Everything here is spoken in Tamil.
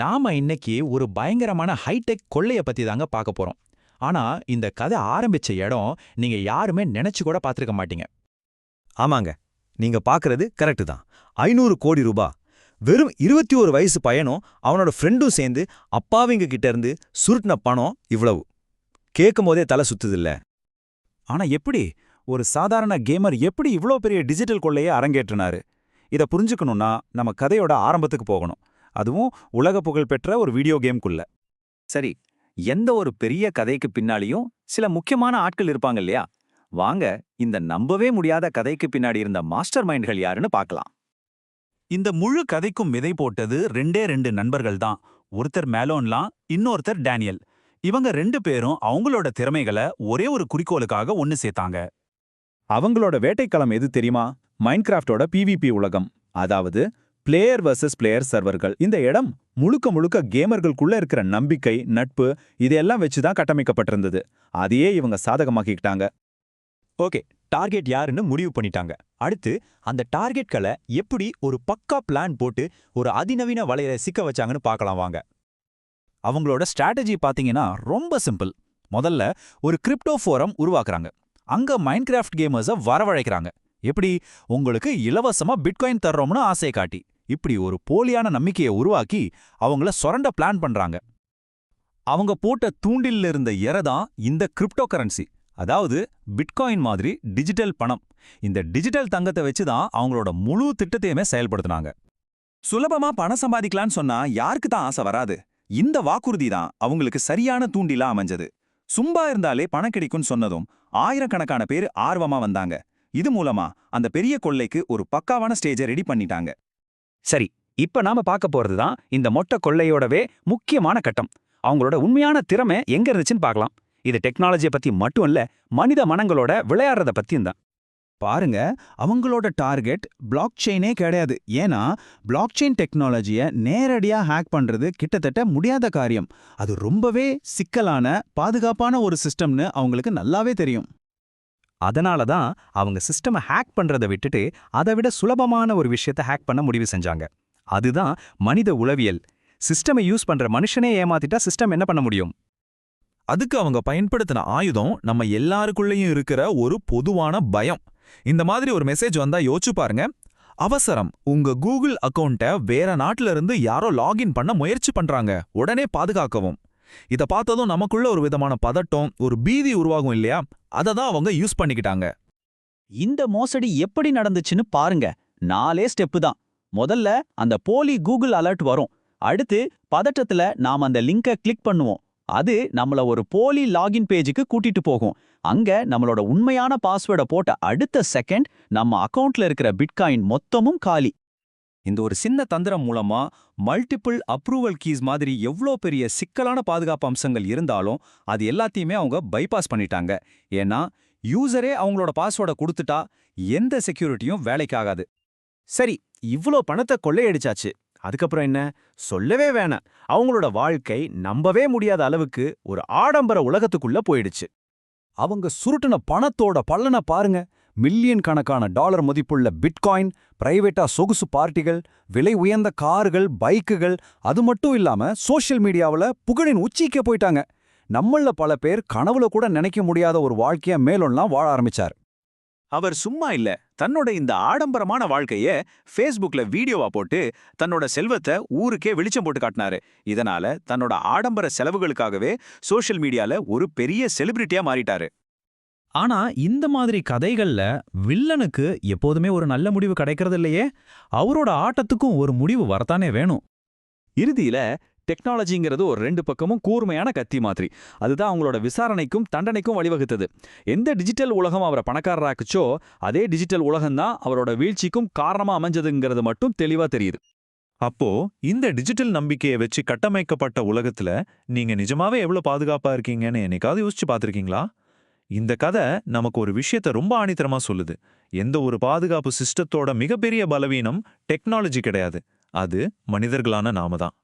நாம இன்னைக்கு ஒரு பயங்கரமான ஹைடெக் கொள்ளைய பத்தி தாங்க பார்க்க போறோம். ஆனா இந்த கதை ஆரம்பிச்ச இடம் நீங்க யாருமே நினைச்சு கூட பார்த்திருக்க மாட்டீங்க. ஆமாங்க நீங்க பாக்குறது கரெக்ட் தான். ஐநூறு கோடி ரூபா வெறும் இருபத்தி ஒரு வயசு பையனும் அவனோட ஃப்ரெண்டும் சேர்ந்து அப்பாவிங்க கிட்ட இருந்து சுருட்டின பணம் இவ்வளவு. கேட்கும் போதே தலை சுத்துதில்ல. ஆனா எப்படி? ஒரு சாதாரண கேமர் எப்படி இவ்ளோ பெரிய டிஜிட்டல் கொள்ளையை அரங்கேற்றினாரு? இத புரிஞ்சுக்கணும்னா நம்ம கதையோட ஆரம்பத்துக்கு போகணும். அதுவும் உலக புகழ்பெற்ற ஒரு வீடியோ கேம்குள்ள சரி எந்த ஒரு பெரிய கதைக்கு பின்னாடியும் சில முக்கியமான ஆட்கள் இருப்பாங்க இல்லையா? வாங்க இந்த நம்பவே முடியாத கதைக்கு பின்னாடி இருந்த மாஸ்டர் மைண்ட்கள் யாருன்னு பார்க்கலாம். இந்த முழு கதைக்கும் விதை போட்டது ரெண்டே ரெண்டு நண்பர்கள் தான். ஒருத்தர் மேலோன்லாம் இன்னொருத்தர் டேனியல். இவங்க ரெண்டு பேரும் அவங்களோட திறமைகளை ஒரே ஒரு குறிக்கோளுக்காக ஒன்னு சேர்த்தாங்க. அவங்களோட வேட்டைக்களம் எது தெரியுமா? மைன்கிராஃப்டோட பிவிபி உலகம். அதாவது பிளேயர் வர்சஸ் பிளேயர் சர்வர்கள் இந்த இடம் முழுக்க முழுக்க கேமர்களுக்குள்ள இருக்கிற நம்பிக்கை நட்பு இதையெல்லாம் வச்சு தான் கட்டமைக்கப்பட்டிருந்தது. அதையே இவங்க சாதகமாக்கிக்கிட்டாங்க. ஓகே டார்கெட் யாருன்னு முடிவு பண்ணிட்டாங்க. அடுத்து அந்த டார்கெட்களை எப்படி ஒரு பக்கா பிளான் போட்டு ஒரு அதிநவீன வலையில சிக்க வச்சாங்கன்னு பார்க்கலாம் வாங்க. அவங்களோட ஸ்ட்ராட்டஜி பாத்தீங்கன்னா ரொம்ப சிம்பிள் முதல்ல ஒரு கிரிப்டோ ஃபோரம் உருவாக்குறாங்க. அங்க மைன்கிராஃப்ட் கேமர்ஸை வரவழைக்கிறாங்க. எப்படி? உங்களுக்கு இலவசமா பிட்காயின் தர்றோம்னு ஆசையை காட்டி. இப்படி ஒரு போலியான நம்பிக்கையை உருவாக்கி அவங்கள சொரண்ட பிளான் பண்றாங்க. அவங்க போட்ட தூண்டில்ல இருந்த எரை தான் இந்த கிரிப்டோ கரன்சி அதாவது பிட்காயின் மாதிரி டிஜிட்டல் பணம். இந்த டிஜிட்டல் தங்கத்தை வச்சு தான் அவங்களோட முழு திட்டத்தையுமே செயல்படுத்தினாங்க. சுலபமா பணம் சம்பாதிக்கலான்னு சொன்னா யாருக்கு தான் ஆசை வராது. இந்த வாக்குறுதி தான் அவங்களுக்கு சரியான தூண்டிலா அமைஞ்சது. சும்பா இருந்தாலே பணம் கிடைக்கும்னு சொன்னதும் ஆயிரக்கணக்கான பேர் ஆர்வமா வந்தாங்க. இது மூலமா அந்த பெரிய கொள்ளைக்கு ஒரு பக்காவான ஸ்டேஜை ரெடி பண்ணிட்டாங்க. சரி இப்ப நாம பார்க்க போறது தான் இந்த மொட்டை கொள்ளையோடவே முக்கியமான கட்டம். அவங்களோட உண்மையான திறமை எங்க இருந்துச்சுன்னு பார்க்கலாம். இது டெக்னாலஜியை பத்தி மட்டும் இல்ல மனித மனங்களோட விளையாடுறத பத்தியும் தான். பாருங்க அவங்களோட டார்கெட் பிளாக் செயினே கிடையாது. ஏன்னா பிளாக் செயின் டெக்னாலஜியை நேரடியா ஹேக் பண்றது கிட்டத்தட்ட முடியாத காரியம். அது ரொம்பவே சிக்கலான பாதுகாப்பான ஒரு சிஸ்டம்னு அவங்களுக்கு நல்லாவே தெரியும். அதனால தான் அவங்க சிஸ்டமை ஹேக் பண்றதை விட்டுட்டு அதை விட சுலபமான ஒரு விஷயத்தை ஹேக் பண்ண முடிவு செஞ்சாங்க. அதுதான் மனித உளவியல். சிஸ்டமை யூஸ் பண்ற மனுஷனே ஏமாத்திட்டா சிஸ்டம் என்ன பண்ண முடியும்? அதுக்கு அவங்க பயன்படுத்தின ஆயுதம் நம்ம எல்லாருக்குள்ளேயும் இருக்கிற ஒரு பொதுவான பயம். இந்த மாதிரி ஒரு மெசேஜ் வந்தா யோசிச்சு பாருங்க. அவசரம். உங்க கூகுள் அக்கௌண்ட்டை வேற நாட்டுல இருந்து யாரோ லாகின் பண்ண முயற்சி பண்றாங்க. உடனே பாதுகாக்கவும். இத பார்த்ததும் நமக்குள்ள ஒரு விதமான பதட்டம் ஒரு பீதி உருவாகும் இல்லையா? அதை தான் அவங்க யூஸ் பண்ணிக்கிட்டாங்க. இந்த மோசடி எப்படி நடந்துச்சுன்னு பாருங்க. நாலே ஸ்டெப்பு தான். முதல்ல அந்த போலி கூகுள் அலர்ட் வரும். அடுத்து பதட்டத்துல நாம அந்த லிங்கை கிளிக் பண்ணுவோம். அது நம்மள ஒரு போலி லாகின் பேஜுக்கு கூட்டிட்டு போகும். அங்க நம்மளோட உண்மையான பாஸ்வேர்டை போட்ட அடுத்த செகண்ட் நம்ம அக்கவுண்ட்ல இருக்கிற பிட்காயின் மொத்தமும் காலி. இந்த ஒரு சின்ன தந்திரம் மூலமா மல்டிபிள் அப்ரூவல் கீஸ் மாதிரி எவ்வளோ பெரிய சிக்கலான பாதுகாப்பு அம்சங்கள் இருந்தாலும் அது எல்லாத்தையுமே அவங்க பைபாஸ் பண்ணிட்டாங்க. ஏன்னா யூசரே அவங்களோட பாஸ்வேர்டை கொடுத்துட்டா எந்த செக்யூரிட்டியும் வேலைக்காகாது. சரி இவ்ளோ பணத்தை கொள்ளையடிச்சாச்சு. அதுக்கப்புறம் என்ன? சொல்லவே வேணாம். அவங்களோட வாழ்க்கை நம்பவே முடியாத அளவுக்கு ஒரு ஆடம்பர உலகத்துக்குள்ள போயிடுச்சு. அவங்க சுருட்டின பணத்தோட பல்லனை பாருங்க. மில்லியன் கணக்கான டாலர் மதிப்புள்ள பிட்காயின் பிரைவேட்டா சொகுசு பார்ட்டிகள் விலை உயர்ந்த கார்கள் பைக்குகள் அது மட்டும் இல்லாம சோஷியல் மீடியாவில் புகழின் உச்சிக்கே போயிட்டாங்க. நம்மள பல பேர் கனவுல கூட நினைக்க முடியாத ஒரு வாழ்க்கைய மேலொல்லாம் வாழ ஆரம்பிச்சார். அவர் சும்மா இல்ல தன்னோட இந்த ஆடம்பரமான வாழ்க்கைய ஃபேஸ்புக்ல வீடியோவா போட்டு தன்னோட செல்வத்தை ஊருக்கே வெளிச்சம் போட்டு காட்டினாரு. இதனால தன்னோட ஆடம்பர செலவுகளுக்காகவே சோஷியல் மீடியால ஒரு பெரிய செலிபிரிட்டியா மாறிட்டாரு. ஆனா இந்த மாதிரி கதைகள்ல வில்லனுக்கு எப்போதுமே ஒரு நல்ல முடிவு கிடைக்கிறது இல்லையே அவரோட ஆட்டத்துக்கும் ஒரு முடிவு வரத்தானே வேணும். இறுதியில டெக்னாலஜிங்கிறது ஒரு ரெண்டு பக்கமும் கூர்மையான கத்தி மாதிரி. அதுதான் அவங்களோட விசாரணைக்கும் தண்டனைக்கும் வழிவகுத்தது. எந்த டிஜிட்டல் உலகம் அவரை பணக்காரராக்குச்சோ அதே டிஜிட்டல் உலகம்தான் அவரோட வீழ்ச்சிக்கும் காரணமா அமைஞ்சதுங்கிறது மட்டும் தெளிவா தெரியுது. அப்போ இந்த டிஜிட்டல் நம்பிக்கையை வச்சு கட்டமைக்கப்பட்ட உலகத்துல நீங்க நிஜமாவே எவ்வளவு பாதுகாப்பா இருக்கீங்கன்னு என்னைக்காவது யோசிச்சு பார்த்திருக்கீங்களா? இந்த கதை நமக்கு ஒரு விஷயத்த ரொம்ப ஆணித்தரமா சொல்லுது. எந்த ஒரு பாதுகாப்பு சிஸ்டத்தோட மிகப்பெரிய பலவீனம் டெக்னாலஜி கிடையாது. அது மனிதர்களான நாம தான்.